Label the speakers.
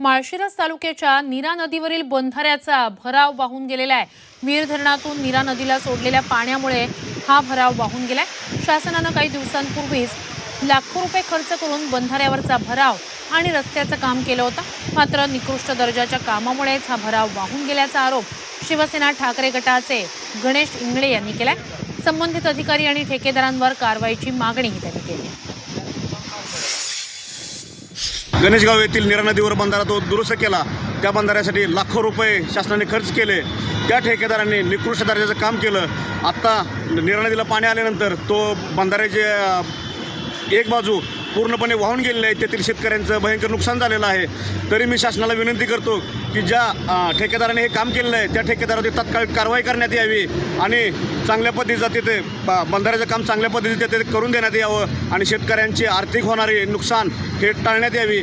Speaker 1: माळशिरस तालुक्याच्या नीरा नदीवरील बंधाऱ्याचा भराव वाहून गेलेला आहे. वीर धरणातून नीरा नदीला सोडलेल्या पाण्यामुळे हा भराव वाहून गेलाय. शासनानं काही दिवसांपूर्वीच लाखो रुपये खर्च करून बंधाऱ्यावरचा भराव आणि रस्त्याचं काम केलं होतं. मात्र निकृष्ट दर्जाच्या कामामुळेच हा भराव वाहून गेल्याचा आरोप शिवसेना ठाकरे गटाचे गणेश इंगळे यांनी केलाय. संबंधित अधिकारी आणि ठेकेदारांवर कारवाईची मागणीही त्यांनी केली.
Speaker 2: गणेशगाव येथील निरा नदीवर बंधारा तो दुरुस्त केला. त्या बंधाऱ्यासाठी लाखो रुपये शासनाने खर्च केले. त्या ठेकेदारांनी निकृष्ट दर्जाचं काम केलं. आत्ता निरा नदीला पाणी आल्यानंतर तो बंधाऱ्याचे एक बाजू पूर्णपणे वाहून गेलेले आहे तेथील शेतकऱ्यांचं भयंकर नुकसान झालेलं आहे. तरी मी शासनाला विनंती करतो की ज्या ठेकेदाराने हे काम केलेलं आहे त्या ठेकेदारावरती तत्काळ कारवाई करण्यात यावी आणि चांगल्या पद्धतीचं तिथे ब- बंधाऱ्याचं काम चांगल्या पद्धतीने तिथे करून देण्यात यावं आणि शेतकऱ्यांची आर्थिक होणारे नुकसान हे टाळण्यात यावी.